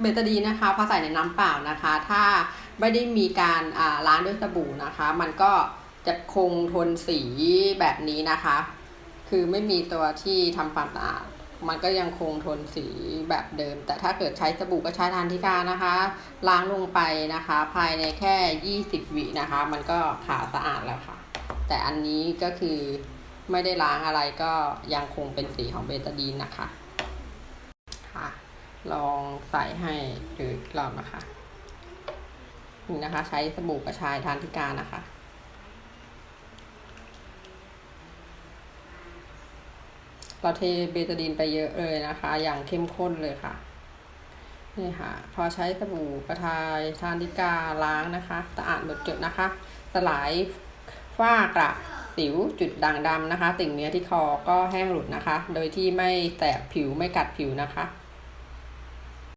เบตาดีนะคะพอใส่ในน้ำเปล่านะคะ ถ้าไม่ได้มีการล้างด้วยสบู่นะคะ มันก็จะคงทนสีแบบนี้นะคะ คือไม่มีตัวที่ทำความสะอาดมันก็ยังคงทนสีแบบเดิม แต่ถ้าเกิดใช้สบู่ก็ใช้ทานทิกานะคะ ล้างลงไปนะคะ ภายในแค่ 20 วินะคะ มันก็ขาวสะอาดแล้วค่ะ แต่อันนี้ก็คือไม่ได้ล้างอะไรก็ยังคงเป็นสีของเบตาดีนนะคะ ลองใส่ให้ดูอีกรอบนะคะนี่นะคะ ใช้สบู่กระชายทานทิกานะคะ เราเทเบตาดีนไปเยอะเลยนะคะ อย่างเข้มข้นเลยค่ะ นี่ค่ะ พอใช้สบู่กระชายทานทิกาล้างนะคะสะอาดหมดจดนะคะ สลายฝ้ากระสิวจุดด่างดำนะคะ ติ่งเนื้อที่คอก็แห้งหลุดนะคะ โดยที่ไม่แสบผิวไม่กัดผิวนะคะ